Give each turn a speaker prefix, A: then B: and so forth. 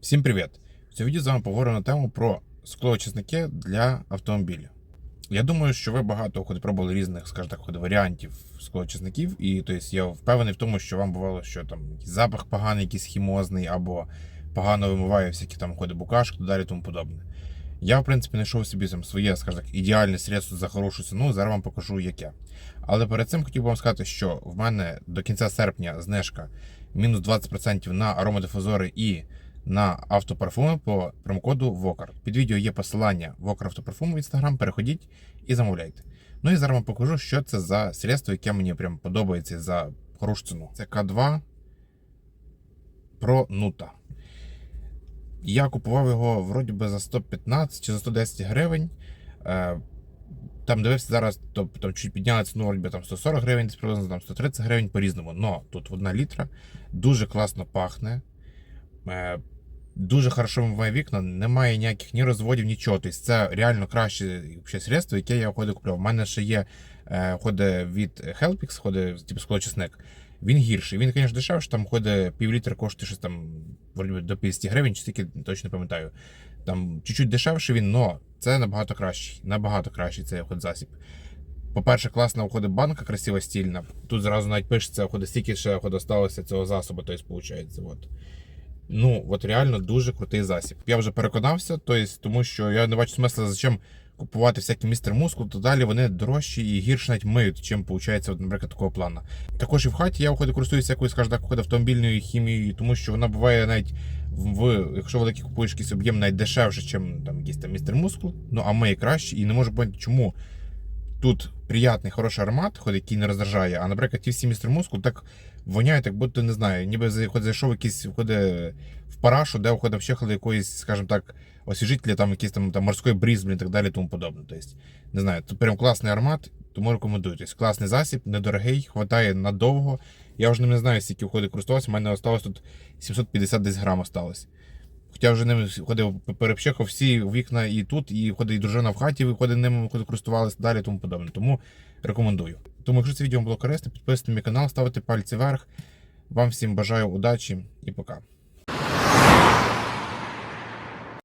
A: Всім привіт! В цьому відео з вами поговоримо на тему про склоочисники для автомобілів. Я думаю, що ви багато пробували різних, скажімо так, варіантів склоочисників, і тобто, я впевнений в тому, що вам бувало, що там запах поганий, якийсь хімозний, або погано вимиває всякі там ходи букашки, далі тому подобне. Я, в принципі, знайшов собі там своє, скажімо так, ідеальне средство за хорошу ціну. Зараз вам покажу яке. Але перед цим хотів би вам сказати, що в мене до кінця серпня знижка мінус 20% на аромадифузори і на автопарфуми по промокоду VOCAR. Під відео є посилання VOCAR автопарфум в Instagram, переходіть і замовляйте. Ну і зараз вам покажу, що це за средство, яке мені прям подобається за хорошу ціну. Це К2 Pro Nuta. Я купував його вроді би за 115 чи за 110 гривень. Е, Там дивився зараз, тобто там чуть підняли ціну, вроді там 140 гривень, приблизно там 130 гривень по-різному. Но тут одна літра, дуже класно пахне. Е, Дуже хорошо вимиває вікна, немає ніяких ні розводів, нічого. Тобто це реально краще средство, яке я ходи купляв. У мене ще є е, ходи від Helpix, ходи, типу склочисник. Він гірший. Він, звісно, дешевший, там ходить пів літра коштує щось там до 50 гривень, чи стільки точно пам'ятаю. Там чуть-чуть дешевший він, але це набагато кращий. Набагато кращий цей засіб. По-перше, класна виходить банка, красива стільна. Тут зразу навіть пишеться, виходить, стільки ще виходить, сталося цього засобу, тобто, виходить. Ну, от реально дуже крутий засіб. Я вже переконався, тобто, тому що я не бачу смисла, зачем купувати всякі містер мускул, то далі вони дорожчі і гірше навіть миють, чим виходить, наприклад, такого плану. Також і в хаті я виходить, користуюся якоюсь, скажімо так, автомобільною хімією, тому що вона буває навіть в, якщо великий купуєш якийсь об'єм, навіть дешевше, ніж там якийсь там містер мускул, ну а миє краще, і не можу поняти, чому. Тут приятний, хороший аромат, хоч який не роздражає, а наприклад, ті всі містер мускул так воняють, як будто не знаю, ніби зайшов якийсь входить в парашу, де входить вщехали якоїсь, скажімо так, освіжителя, там якийсь там, там морський бриз, і так далі, тому подобне. Тобто, не знаю, це прям класний аромат, тому рекомендую. Тобто, класний засіб, недорогий, хватає надовго. Я вже не знаю, скільки входить користувався, у мене осталось тут 750 десь грам осталось. Хоча вже ними ходив перепщехав всі вікна і тут, і ходить і дружина в хаті, виходить ними користувалися далі, тому подобне. Тому рекомендую. Тому, якщо це відео було корисне, підписуйтесь на мій канал, ставте пальці вверх. Вам всім бажаю удачі і пока.